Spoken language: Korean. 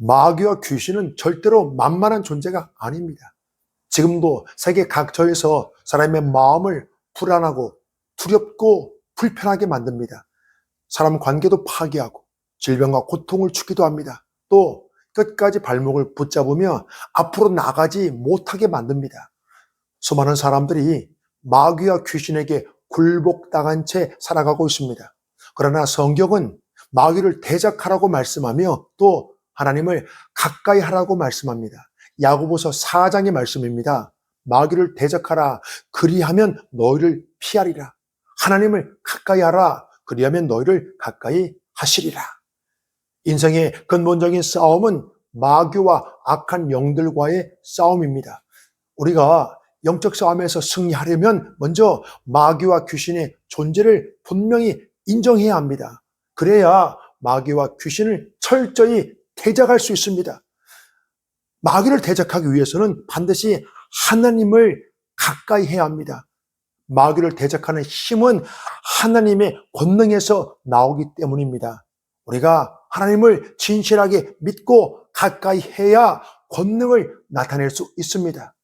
마귀와 귀신은 절대로 만만한 존재가 아닙니다. 지금도 세계 각처에서 사람의 마음을 불안하고 두렵고 불편하게 만듭니다. 사람 관계도 파괴하고 질병과 고통을 주기도 합니다. 또 끝까지 발목을 붙잡으며 앞으로 나가지 못하게 만듭니다. 수많은 사람들이 마귀와 귀신에게 굴복당한 채 살아가고 있습니다. 그러나 성경은 마귀를 대적하라고 말씀하며 또 하나님을 가까이 하라고 말씀합니다. 야고보서 4장의 말씀입니다. 마귀를 대적하라. 그리하면 너희를 피하리라. 하나님을 가까이 하라. 그리하면 너희를 가까이 하시리라. 인생의 근본적인 싸움은 마귀와 악한 영들과의 싸움입니다. 우리가 영적 싸움에서 승리하려면 먼저 마귀와 귀신의 존재를 분명히 인정해야 합니다. 그래야 마귀와 귀신을 철저히 대적할 수 있습니다. 마귀를 대적하기 위해서는 반드시 하나님을 가까이 해야 합니다. 마귀를 대적하는 힘은 하나님의 권능에서 나오기 때문입니다. 우리가 하나님을 진실하게 믿고 가까이 해야 권능을 나타낼 수 있습니다.